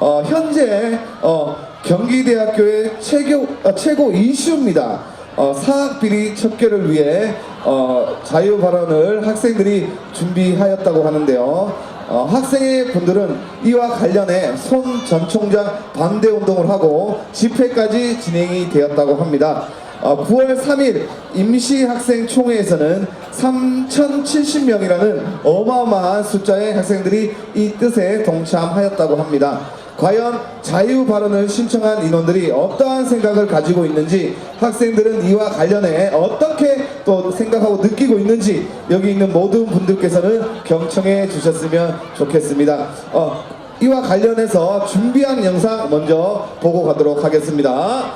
어, 현재 어, 경기대학교의 최고, 어, 최고 이슈입니다. 어, 사학 비리 척결을 위해 어, 자유 발언을 학생들이 준비하였다고 하는데요. 어, 학생의 분들은 이와 관련해 손 전 총장 반대 운동을 하고 집회까지 진행이 되었다고 합니다. 어, 9월 3일 임시학생총회에서는 3,070명이라는 어마어마한 숫자의 학생들이 이 뜻에 동참하였다고 합니다. 과연 자유 발언을 신청한 인원들이 어떠한 생각을 가지고 있는지 학생들은 이와 관련해 어떻게 또 생각하고 느끼고 있는지 여기 있는 모든 분들께서는 경청해 주셨으면 좋겠습니다. 어, 이와 관련해서 준비한 영상 먼저 보고 가도록 하겠습니다.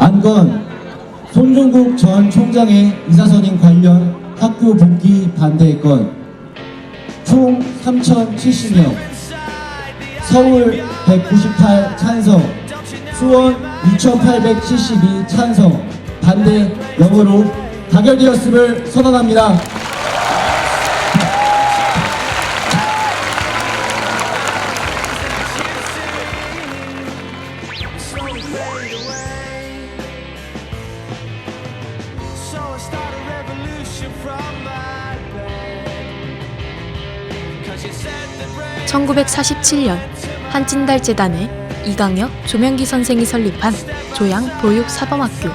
안건 손종국 전 총장의 의사선임 관련 학교 복귀 반대 건 총 3,070명. 서울 198 찬성. 수원 6,872 찬성. 반대 0으로 가결되었음을 선언합니다. slowly fade 1947년 한진달재단에 이강혁, 조명기 선생이 설립한 조양보육사범학교.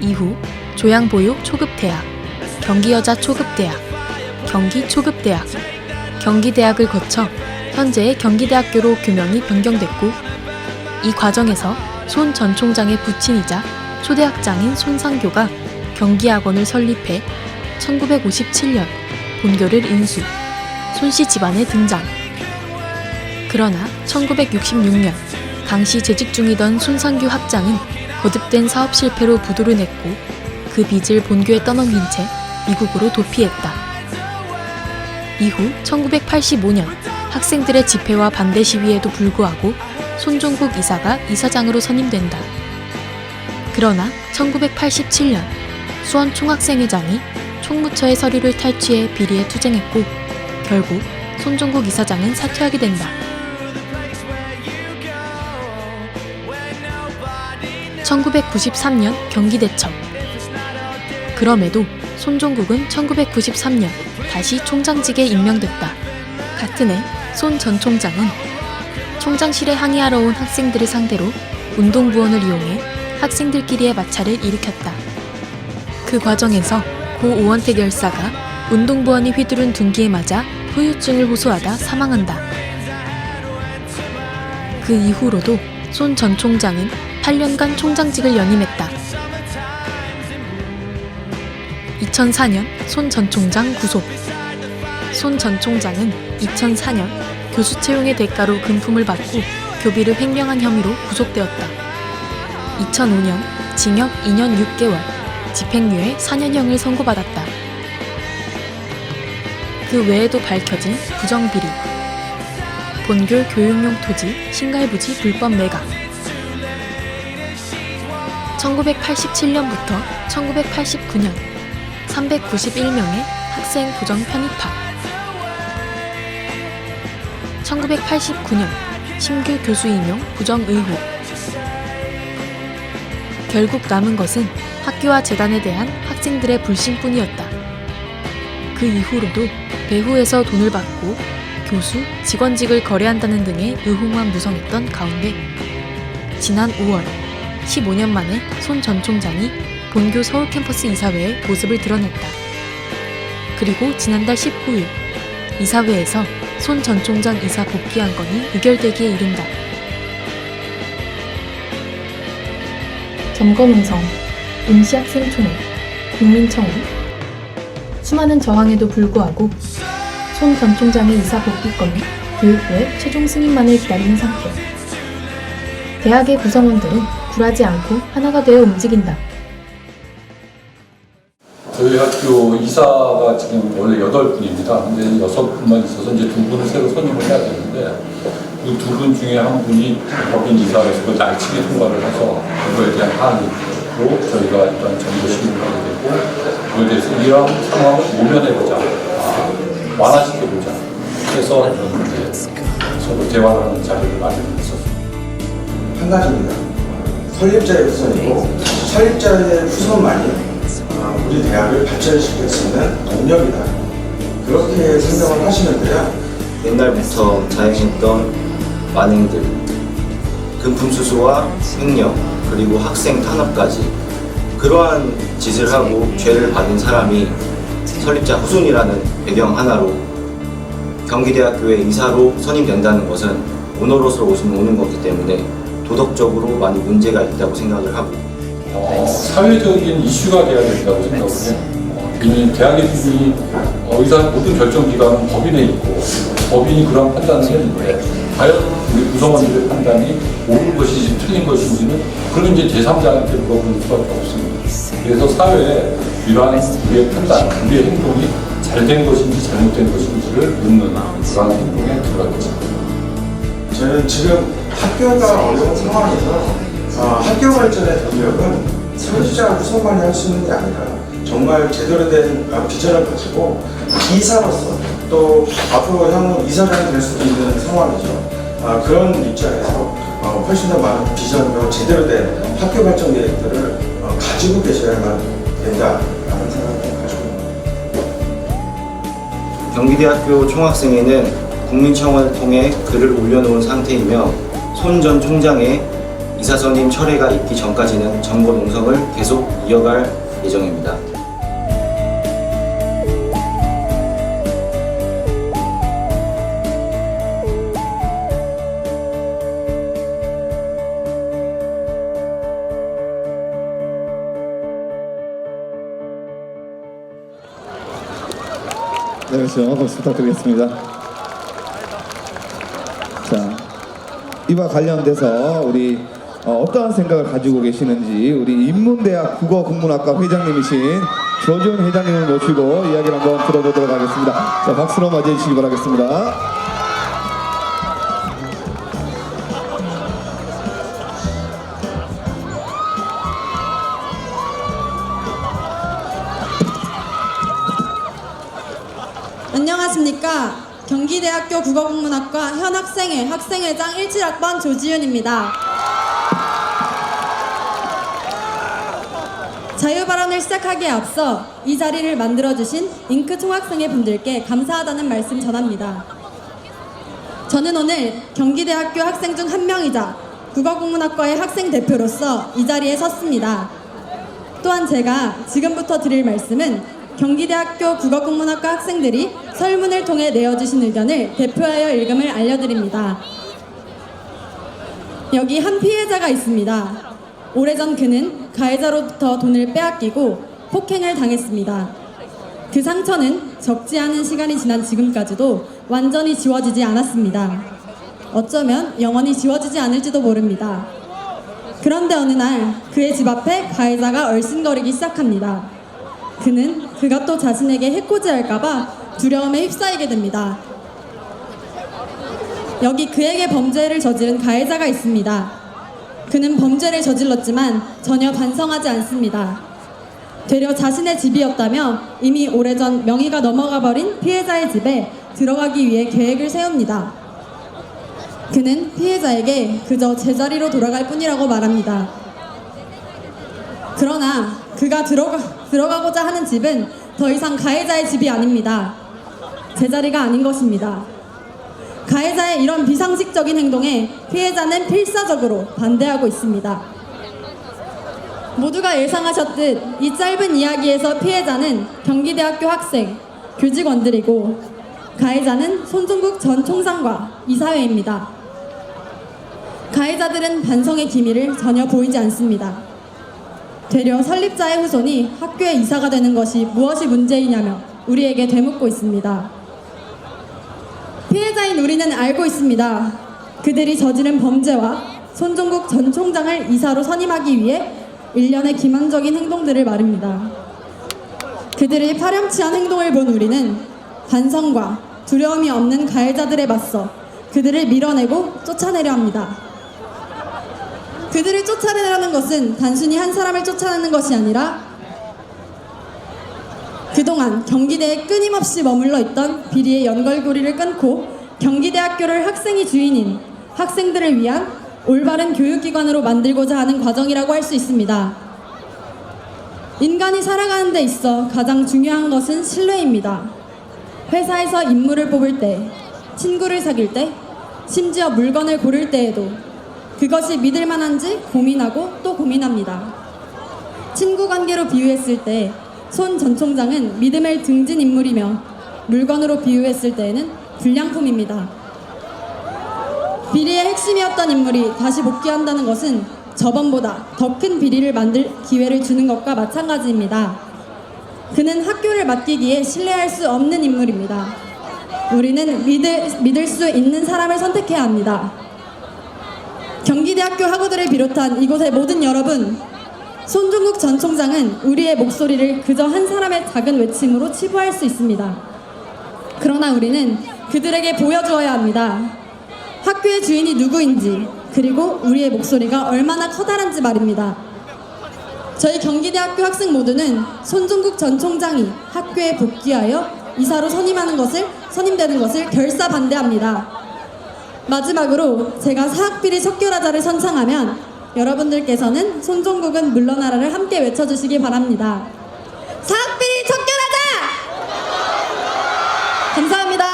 이후 조양보육 초급대학, 경기여자 초급대학, 경기초급대학, 경기대학을 거쳐 현재의 경기대학교로 교명이 변경됐고 이 과정에서 손 전 총장의 부친이자 초대학장인 손상교가 경기학원을 설립해 1957년 본교를 인수, 손씨 집안에 등장. 그러나 1966년 당시 재직 중이던 손상규 학장은 거듭된 사업 실패로 부도를 냈고 그 빚을 본교에 떠넘긴 채 미국으로 도피했다. 이후 1985년 학생들의 집회와 반대 시위에도 불구하고 손종국 이사가 이사장으로 선임된다. 그러나 1987년 수원 총학생회장이 총무처의 서류를 탈취해 비리에 투쟁했고 결국 손종국 이사장은 사퇴하게 된다. 1993년 경기대첩. 그럼에도 손종국은 1993년 다시 총장직에 임명됐다. 같은 해 손 전 총장은 총장실에 항의하러 온 학생들을 상대로 운동부원을 이용해 학생들끼리의 마찰을 일으켰다. 그 과정에서 고 오원택 열사가 운동부원이 휘두른 둔기에 맞아 후유증을 호소하다 사망한다. 그 이후로도 손 전 총장은 8년간 총장직을 연임했다. 2004년 손 전 총장 구속. 손 전 총장은 2004년 교수 채용의 대가로 금품을 받고 교비를 횡령한 혐의로 구속되었다. 2005년 징역 2년 6개월, 집행유예 4년형을 선고받았다. 그 외에도 밝혀진 부정비리, 본교 교육용 토지 신갈부지 불법 매각, 1987년부터 1989년 391명의 학생 부정 편입학. 1989년 신규 교수 임용 부정 의혹. 결국 남은 것은 학교와 재단에 대한 학생들의 불신뿐이었다. 그 이후로도 배후에서 돈을 받고 교수, 직원직을 거래한다는 등의 의혹만 무성했던 가운데 지난 5월 15년 만에 손 전 총장이 본교 서울 캠퍼스 이사회에 모습을 드러냈다. 그리고 지난달 19일 이사회에서 손 전 총장 이사 복귀 안건이 의결되기에 이른다. 점검응성, 임시학생 총회, 국민청원 수많은 저항에도 불구하고 손전 총장의 이사 복귀권은 교육부의 최종 승인만을 기다리는 상태. 대학의 구성원들은 굴하지 않고 하나가 되어 움직인다. 저희 학교 이사가 지금 원래 여덟 분입니다. 근데 여섯 분만 있어서 이제 두 분을 새로 선임을 해야 되는데 그 두 분 중에 한 분이 법인 이사에서 그걸 날치기 통과를 해서 그거에 대한 항의로 저희가 일단 정부 신고를 하게 되고 그거에 대해서 이런 상황을 모면해보자, 아, 완화시켜보자 이런 이제 서로 대화하는 자리를 마련했었습니다. 한 가지입니다. 설립자의 후손이고 설립자의 후손만이 어, 우리 대학을 발전시킬 수 있는 동력이다. 그렇게 생각을 하시는데요. 옛날부터 자행했던 만행들, 금품수수와 횡령, 그리고 학생 탄압까지 그러한 짓을 하고 죄를 받은 사람이 설립자 후손이라는 배경 하나로 경기대학교의 이사로 선임된다는 것은 오너로서 오시면 오는 거기 때문에 도덕적으로 많이 문제가 있다고 생각을 하고 어, 사회적인 이슈가 돼야 된다고 이 대학의 이 어, 의사 모든 결정 기관은 법인에 있고 법인이 그런 판단을 했는데 과연 우리 구성원들의 판단이 옳은 것인지 틀린 것인지는 그건 이제 제3자한테 물어볼 수밖에 없습니다. 그래서 사회에 이러한 우리의 판단, 우리의 행동이 잘된 것인지 잘못된 것인지를 묻는 그러한 행동에 들어가겠죠. 저는 지금 학교가 어려운 상황에서 어, 학교 발전의 동력은 설립자 후손만이 할 수 있는 게 아니라 정말 제대로 된 어, 비전을 가지고 이사로서 또 앞으로 향후 이사장이 될 수도 있는 상황이죠. 아, 그런 입장에서 어, 훨씬 더 많은 비전으로 제대로 된 학교 발전 계획들을 어, 가지고 계셔야만 된다라는 생각을 가지고 있습니다. 경기대학교 총학생회는 국민청원을 통해 글을 올려놓은 상태이며 손 전 총장의 이사선임 철회가 있기 전까지는 정보 농성을 계속 이어갈 예정입니다. 박수 부탁드리겠습니다. 자, 이와 관련돼서 우리 어, 어떠한 생각을 가지고 계시는지 우리 인문대학 국어국문학과 회장님이신 조준 회장님을 모시고 이야기를 한번 들어보도록 하겠습니다. 자, 박수로 맞이해 주시기 바라겠습니다. 안녕하십니까. 경기대학교 국어국문학과 현학생회 학생회장 17학번 조지윤입니다. 자유발언을 시작하기에 앞서 이 자리를 만들어주신 잉크 총학생회 분들께 감사하다는 말씀 전합니다. 저는 오늘 경기대학교 학생 중 한 명이자 국어국문학과의 학생 대표로서 이 자리에 섰습니다. 또한 제가 지금부터 드릴 말씀은 경기대학교 국어국문학과 학생들이 설문을 통해 내어주신 의견을 대표하여 읽음을 알려드립니다. 여기 한 피해자가 있습니다. 오래전 그는 가해자로부터 돈을 빼앗기고 폭행을 당했습니다. 그 상처는 적지 않은 시간이 지난 지금까지도 완전히 지워지지 않았습니다. 어쩌면 영원히 지워지지 않을지도 모릅니다. 그런데 어느 날 그의 집 앞에 가해자가 얼씬거리기 시작합니다. 그는 그가 또 자신에게 해코지할까봐 두려움에 휩싸이게 됩니다. 여기 그에게 범죄를 저지른 가해자가 있습니다. 그는 범죄를 저질렀지만 전혀 반성하지 않습니다. 되려 자신의 집이었다며 이미 오래전 명의가 넘어가 버린 피해자의 집에 들어가기 위해 계획을 세웁니다. 그는 피해자에게 그저 제자리로 돌아갈 뿐이라고 말합니다. 그러나 그가 들어가, 들어가고자 하는 집은 더 이상 가해자의 집이 아닙니다. 제자리가 아닌 것입니다. 가해자의 이런 비상식적인 행동에 피해자는 필사적으로 반대하고 있습니다. 모두가 예상하셨듯 이 짧은 이야기에서 피해자는 경기대학교 학생, 교직원들이고 가해자는 손종국 전 총장과 이사회입니다. 가해자들은 반성의 기미를 전혀 보이지 않습니다. 되려 설립자의 후손이 학교에 이사가 되는 것이 무엇이 문제이냐며 우리에게 되묻고 있습니다. 피해자인 우리는 알고 있습니다. 그들이 저지른 범죄와 손종국 전 총장을 이사로 선임하기 위해 일련의 기만적인 행동들을 말입니다. 그들의 파렴치한 행동을 본 우리는 반성과 두려움이 없는 가해자들에 맞서 그들을 밀어내고 쫓아내려 합니다. 그들을 쫓아내라는 것은 단순히 한 사람을 쫓아내는 것이 아니라 그동안 경기대에 끊임없이 머물러 있던 비리의 연결고리를 끊고 경기대학교를 학생이 주인인 학생들을 위한 올바른 교육기관으로 만들고자 하는 과정이라고 할 수 있습니다. 인간이 살아가는 데 있어 가장 중요한 것은 신뢰입니다. 회사에서 인물을 뽑을 때, 친구를 사귈 때, 심지어 물건을 고를 때에도 그것이 믿을 만한지 고민하고 또 고민합니다. 친구 관계로 비유했을 때 손 전 총장은 믿음을 등진 인물이며 물건으로 비유했을 때에는 불량품입니다. 비리의 핵심이었던 인물이 다시 복귀한다는 것은 저번보다 더 큰 비리를 만들 기회를 주는 것과 마찬가지입니다. 그는 학교를 맡기기에 신뢰할 수 없는 인물입니다. 우리는 믿을, 믿을 수 있는 사람을 선택해야 합니다. 경기대학교 학우들을 비롯한 이곳의 모든 여러분, 손종국 전 총장은 우리의 목소리를 그저 한 사람의 작은 외침으로 치부할 수 있습니다. 그러나 우리는 그들에게 보여주어야 합니다. 학교의 주인이 누구인지, 그리고 우리의 목소리가 얼마나 커다란지 말입니다. 저희 경기대학교 학생 모두는 손종국 전 총장이 학교에 복귀하여 이사로 선임하는 것을 선임되는 것을 결사 반대합니다. 마지막으로 제가 사학비리 척결하자를 선창하면 여러분들께서는 손종국은 물러나라를 함께 외쳐주시기 바랍니다. 사학비리 척결하자! 감사합니다.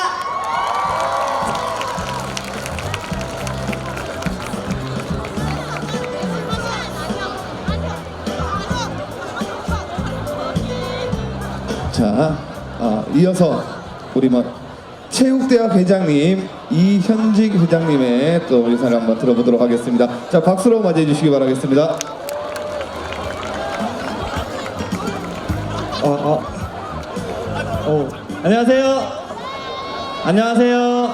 자, 어, 이어서 우리 뭐 체육대학 회장님 이현직 회장님의 또 인사를 한번 들어보도록 하겠습니다. 자, 박수로 맞이해 주시기 바라겠습니다. 어, 어. 어, 안녕하세요. 안녕하세요.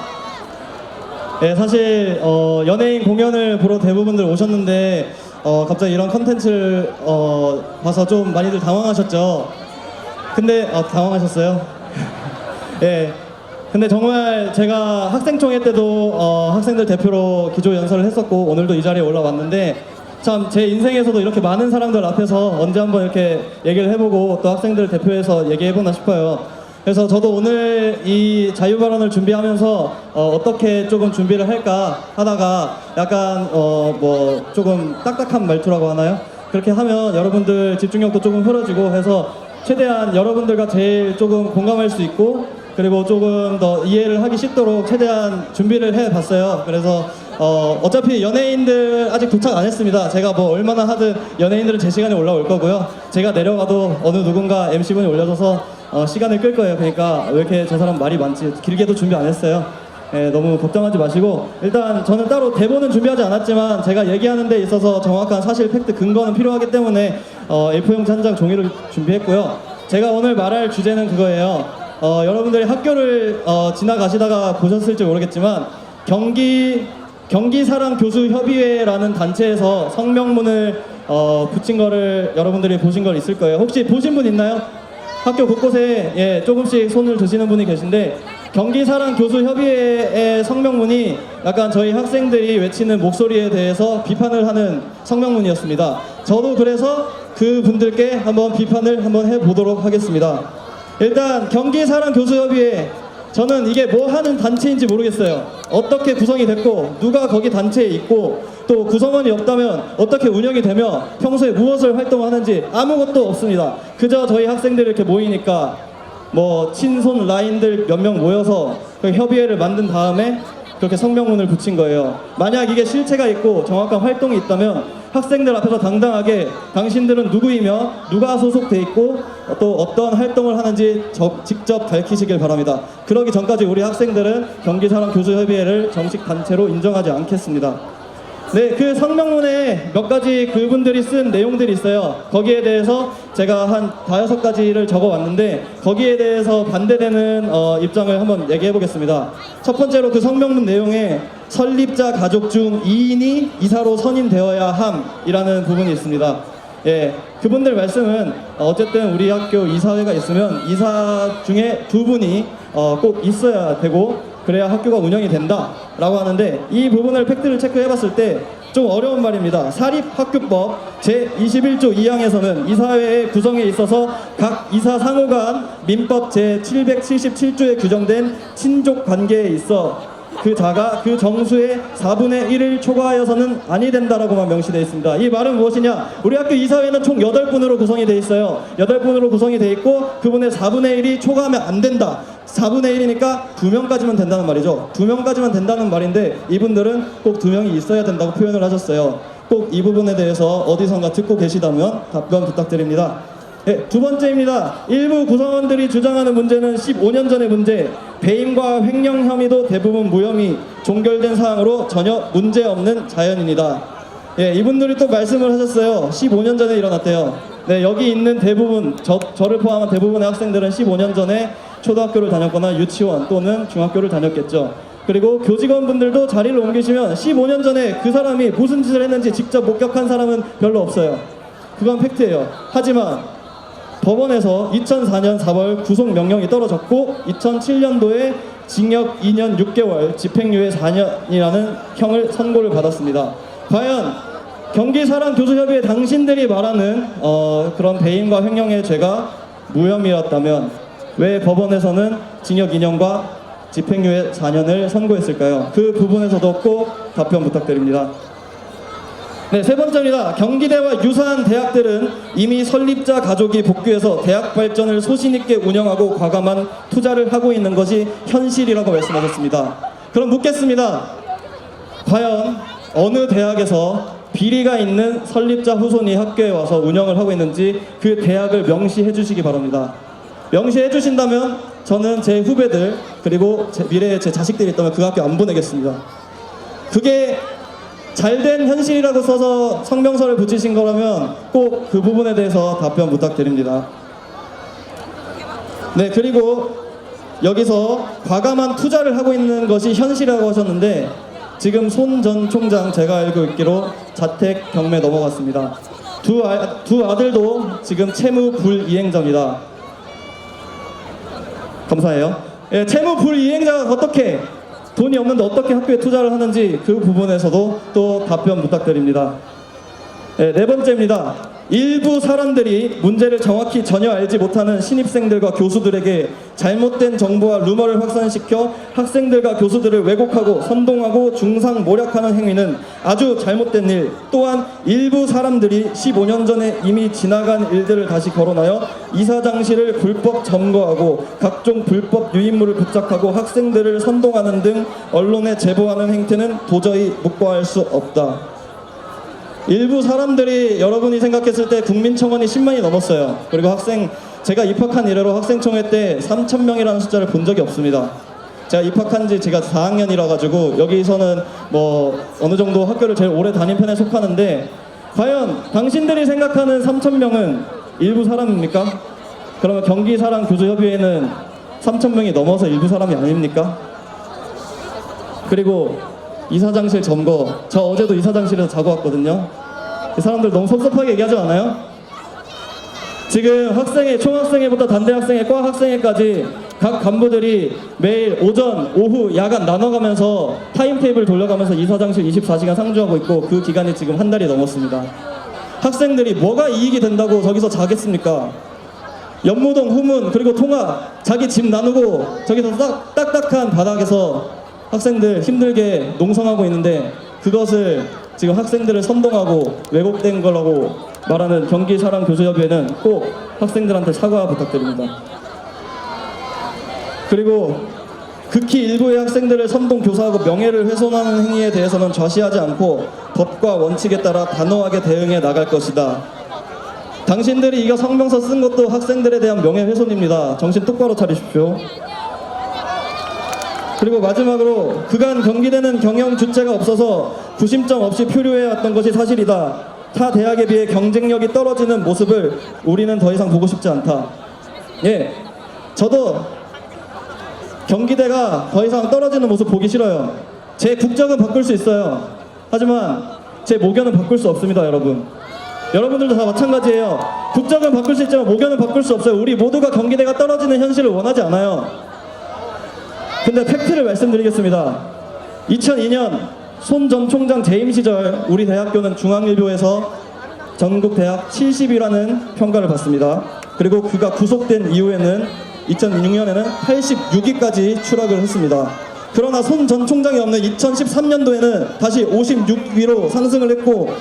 네, 사실 어, 연예인 공연을 보러 대부분들 오셨는데 어, 갑자기 이런 컨텐츠를 어, 봐서 좀 많이들 당황하셨죠. 근데 어, 당황하셨어요. 예. 근데 정말 제가 학생총회 때도 어, 학생들 대표로 기조 연설을 했었고 오늘도 이 자리에 올라왔는데 참 제 인생에서도 이렇게 많은 사람들 앞에서 언제 한번 이렇게 얘기를 해보고 또 학생들 대표해서 얘기해보나 싶어요. 그래서 저도 오늘 이 자유 발언을 준비하면서 어, 떻게 조금 준비를 할까 하다가 약간 어, 뭐 조금 딱딱한 말투라고 하나요? 그렇게 하면 여러분들 집중력도 조금 흐려지고 해서 최대한 여러분들과 제일 조금 공감할 수 있고 그리고 조금 더 이해를 하기 쉽도록 최대한 준비를 해봤어요. 그래서 어, 어차피 연예인들 아직 도착 안 했습니다. 제가 뭐 얼마나 하든 연예인들은 제 시간에 올라올 거고요. 제가 내려가도 어느 누군가 MC분이 올려줘서 어, 시간을 끌 거예요. 그러니까 왜 이렇게 저 사람 말이 많지? 길게도 준비 안 했어요. 예, 너무 걱정하지 마시고 일단 저는 따로 대본은 준비하지 않았지만 제가 얘기하는 데 있어서 정확한 사실 팩트 근거는 필요하기 때문에 어, A4용지 한장 종이를 준비했고요. 제가 오늘 말할 주제는 그거예요. 어, 여러분들이 학교를 어, 지나가시다가 보셨을지 모르겠지만 경기 경기사랑 교수협의회라는 단체에서 성명문을 어, 붙인 거를 여러분들이 보신 걸 있을 거예요. 혹시 보신 분 있나요? 학교 곳곳에 예, 조금씩 손을 드시는 분이 계신데 경기사랑 교수협의회의 성명문이 약간 저희 학생들이 외치는 목소리에 대해서 비판을 하는 성명문이었습니다. 저도 그래서 그 분들께 한번 비판을 한번 해보도록 하겠습니다. 일단 경기사랑 교수협의회 저는 이게 뭐 하는 단체인지 모르겠어요. 어떻게 구성이 됐고 누가 거기 단체에 있고 또 구성원이 없다면 어떻게 운영이 되며 평소에 무엇을 활동하는지 아무것도 없습니다. 그저 저희 학생들이 이렇게 모이니까 뭐 친손 라인들 몇 명 모여서 그 협의회를 만든 다음에 그렇게 성명문을 붙인 거예요. 만약 이게 실체가 있고 정확한 활동이 있다면 학생들 앞에서 당당하게 당신들은 누구이며 누가 소속돼 있고 또 어떤 활동을 하는지 저- 직접 밝히시길 바랍니다. 그러기 전까지 우리 학생들은 경기사랑 교수협의회를 정식 단체로 인정하지 않겠습니다. 네, 그 성명문에 몇 가지 그분들이 쓴 내용들이 있어요. 거기에 대해서 제가 한 다여섯 가지를 적어 왔는데 거기에 대해서 반대되는 어, 입장을 한번 얘기해 보겠습니다. 첫 번째로 그 성명문 내용에 설립자 가족 중 2인이 이사로 선임되어야 함이라는 부분이 있습니다. 예, 그분들 말씀은 어쨌든 우리 학교 이사회가 있으면 이사 중에 두 분이 어, 꼭 있어야 되고 그래야 학교가 운영이 된다라고 하는데 이 부분을 팩트를 체크해봤을 때 좀 어려운 말입니다. 사립학교법 제21조 2항에서는 이사회의 구성에 있어서 각 이사 상호 간 민법 제777조에 규정된 친족 관계에 있어 그 자가 그 정수의 4분의 1을 초과하여서는 아니 된다라고만 명시되어 있습니다. 이 말은 무엇이냐? 우리 학교 이사회는 총 8분으로 구성이 되어 있어요. 8분으로 구성이 되어 있고 그분의 4분의 1이 초과하면 안 된다. 4분의 1이니까 2명까지만 된다는 말이죠. 2명까지만 된다는 말인데 이분들은 꼭 2명이 있어야 된다고 표현을 하셨어요. 꼭 이 부분에 대해서 어디선가 듣고 계시다면 답변 부탁드립니다. 네, 두 번째입니다. 일부 구성원들이 주장하는 문제는 15년 전의 문제, 배임과 횡령 혐의도 대부분 무혐의, 종결된 사항으로 전혀 문제 없는 자연입니다. 예, 이분들이 또 말씀을 하셨어요. 15년 전에 일어났대요. 네, 여기 있는 대부분, 저, 저를 포함한 대부분의 학생들은 15년 전에 초등학교를 다녔거나 유치원 또는 중학교를 다녔겠죠. 그리고 교직원분들도 자리를 옮기시면 15년 전에 그 사람이 무슨 짓을 했는지 직접 목격한 사람은 별로 없어요. 그건 팩트예요. 하지만 법원에서 2004년 4월 구속 명령이 떨어졌고 2007년도에 징역 2년 6개월, 집행유예 4년이라는 형을 선고를 받았습니다. 과연 경기 사랑 교수협의회 당신들이 말하는 어, 그런 배임과 횡령의 죄가 무혐의였다면 왜 법원에서는 징역 2년과 집행유예 4년을 선고했을까요? 그 부분에서도 꼭 답변 부탁드립니다. 네, 세 번째입니다. 경기대와 유사한 대학들은 이미 설립자 가족이 복귀해서 대학 발전을 소신 있게 운영하고 과감한 투자를 하고 있는 것이 현실이라고 말씀하셨습니다. 그럼 묻겠습니다. 과연 어느 대학에서 비리가 있는 설립자 후손이 학교에 와서 운영을 하고 있는지 그 대학을 명시해 주시기 바랍니다. 명시해 주신다면 저는 제 후배들 그리고 제 미래의 제 자식들이 있다면 그 학교 안 보내겠습니다. 그게 잘된 현실이라고 써서 성명서를 붙이신 거라면 꼭 그 부분에 대해서 답변 부탁드립니다. 네, 그리고 여기서 과감한 투자를 하고 있는 것이 현실이라고 하셨는데 지금 손 전 총장 제가 알고 있기로 자택 경매 넘어갔습니다. 두, 아, 두 아들도 지금 채무 불이행자입니다. 감사해요. 예, 채무 불이행자가 어떻게 돈이 없는데 어떻게 학교에 투자를 하는지 그 부분에서도 또 답변 부탁드립니다. 네, 네 번째입니다. 일부 사람들이 문제를 정확히 전혀 알지 못하는 신입생들과 교수들에게 잘못된 정보와 루머를 확산시켜 학생들과 교수들을 왜곡하고 선동하고 중상 모략하는 행위는 아주 잘못된 일. 또한 일부 사람들이 15년 전에 이미 지나간 일들을 다시 거론하여 이사장실을 불법 점거하고 각종 불법 유인물을 부착하고 학생들을 선동하는 등 언론에 제보하는 행태는 도저히 묵과할 수 없다. 일부 사람들이 여러분이 생각했을 때 국민청원이 10만이 넘었어요. 그리고 학생 제가 입학한 이래로 학생총회 때 3천 명이라는 숫자를 본 적이 없습니다. 제가 입학한 지 제가 4학년이라 가지고 여기서는 뭐 어느 정도 학교를 제일 오래 다닌 편에 속하는데 과연 당신들이 생각하는 3천 명은 일부 사람입니까? 그러면 경기 사랑 교수협의회는 3천 명이 넘어서 일부 사람이 아닙니까? 그리고 이사장실 점거 저 어제도 이사장실에서 자고 왔거든요 이 사람들 너무 섭섭하게 얘기하지 않아요? 지금 학생회 총학생회부터 단대학생회 과학생회까지 각 간부들이 매일 오전 오후 야간 나눠가면서 타임테이블 돌려가면서 이사장실 24시간 상주하고 있고 그 기간이 지금 한 달이 넘었습니다 학생들이 뭐가 이익이 된다고 저기서 자겠습니까? 연무동 후문 그리고 통학 자기 집 나누고 저기서 딱, 딱딱한 바닥에서 학생들 힘들게 농성하고 있는데 그것을 지금 학생들을 선동하고 왜곡된 거라고 말하는 경기사랑교수협의회는 꼭 학생들한테 사과 부탁드립니다. 그리고 극히 일부의 학생들을 선동 교사하고 명예를 훼손하는 행위에 대해서는 좌시하지 않고 법과 원칙에 따라 단호하게 대응해 나갈 것이다. 당신들이 이거 성명서 쓴 것도 학생들에 대한 명예훼손입니다. 정신 똑바로 차리십시오. 그리고 마지막으로 그간 경기대는 경영 주체가 없어서 구심점 없이 표류해왔던 것이 사실이다. 타 대학에 비해 경쟁력이 떨어지는 모습을 우리는 더 이상 보고 싶지 않다. 예, 저도 경기대가 더 이상 떨어지는 모습 보기 싫어요. 제 국적은 바꿀 수 있어요. 하지만 제 모견은 바꿀 수 없습니다, 여러분. 여러분들도 다 마찬가지예요. 국적은 바꿀 수 있지만 모견은 바꿀 수 없어요. 우리 모두가 경기대가 떨어지는 현실을 원하지 않아요. 근데 팩트를 말씀드리겠습니다. 2002년 손 전 총장 재임 시절 우리 대학교는 중앙일보에서 전국 대학 70위라는 평가를 받습니다. 그리고 그가 구속된 이후에는 2006년에는 86위까지 추락을 했습니다. 그러나 손 전 총장이 없는 2013년도에는 다시 56위로 상승을 했고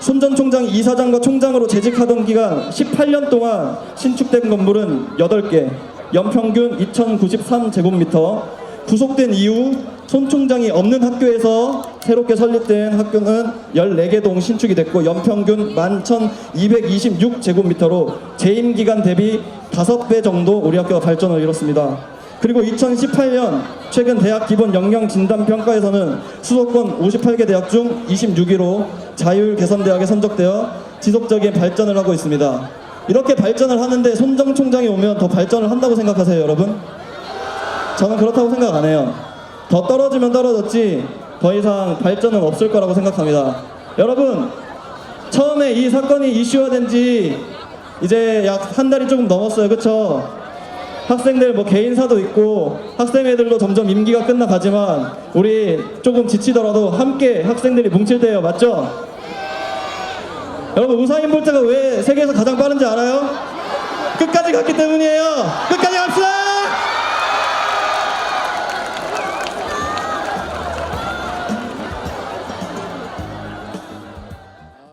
손 전 총장이 이사장과 총장으로 재직하던 기간 18년 동안 신축된 건물은 8개, 연평균 2093제곱미터, 구속된 이후 손 총장이 없는 학교에서 새롭게 설립된 학교는 14개 동 신축이 됐고 연평균 11,226제곱미터로 재임 기간 대비 5배 정도 우리 학교가 발전을 이뤘습니다. 그리고 2018년 최근 대학 기본 역량 진단 평가에서는 수도권 58개 대학 중 26위로 자율 개선 대학에 선정되어 지속적인 발전을 하고 있습니다. 이렇게 발전을 하는데 손정 총장이 오면 더 발전을 한다고 생각하세요, 여러분? 저는 그렇다고 생각 안 해요. 더 떨어지면 떨어졌지 더 이상 발전은 없을 거라고 생각합니다. 여러분, 처음에 이 사건이 이슈화된 지 이제 약 한 달이 조금 넘었어요. 그쵸? 학생들 뭐 개인사도 있고 학생회들도 점점 임기가 끝나가지만 우리 조금 지치더라도 함께 학생들이 뭉칠 때예요. 맞죠? 여러분 우사인 볼트가 왜 세계에서 가장 빠른지 알아요? 끝까지 갔기 때문이에요. 끝까지 갑시다.